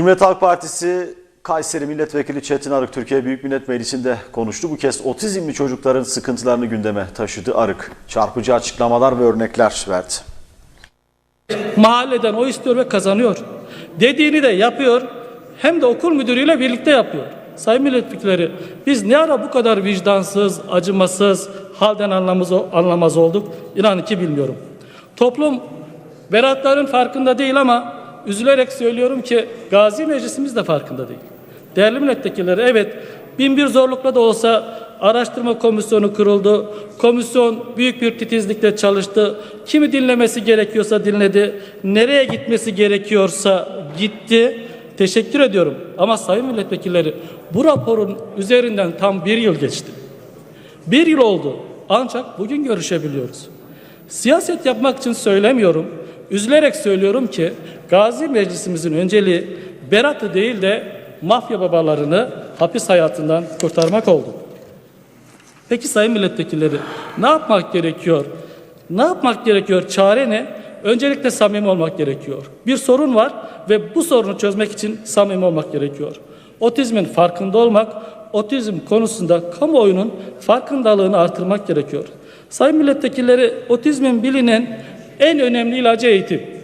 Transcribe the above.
Cumhuriyet Halk Partisi Kayseri Milletvekili Çetin Arık Türkiye Büyük Millet Meclisi'nde konuştu. Bu kez otizmli çocukların sıkıntılarını gündeme taşıdı Arık. Çarpıcı açıklamalar ve örnekler verdi. Mahalleden o istiyor ve kazanıyor. Dediğini de yapıyor. Hem de okul müdürüyle birlikte yapıyor. Sayın milletvekilleri biz ne ara bu kadar vicdansız, acımasız, halden anlamaz, anlamaz olduk? İnanın ki bilmiyorum. Toplum beratların farkında değil ama üzülerek söylüyorum ki Gazi Meclisimiz de farkında değil. Değerli milletvekilleri evet bin bir zorlukla da olsa araştırma komisyonu kuruldu. Komisyon büyük bir titizlikle çalıştı. Kimi dinlemesi gerekiyorsa dinledi. Nereye gitmesi gerekiyorsa gitti. Teşekkür ediyorum. Ama sayın milletvekilleri bu raporun üzerinden tam bir yıl geçti. Bir yıl oldu. Ancak bugün görüşebiliyoruz. Siyaset yapmak için söylemiyorum. Üzülerek söylüyorum ki Gazi Meclisimizin önceliği Berat'ı değil de mafya babalarını hapis hayatından kurtarmak oldu. Peki sayın milletvekilleri ne yapmak gerekiyor? Ne yapmak gerekiyor? Çare ne? Öncelikle samimi olmak gerekiyor. Bir sorun var ve bu sorunu çözmek için samimi olmak gerekiyor. Otizmin farkında olmak, otizm konusunda kamuoyunun farkındalığını artırmak gerekiyor. Sayın milletvekilleri otizmin bilinen en önemli ilacı eğitim.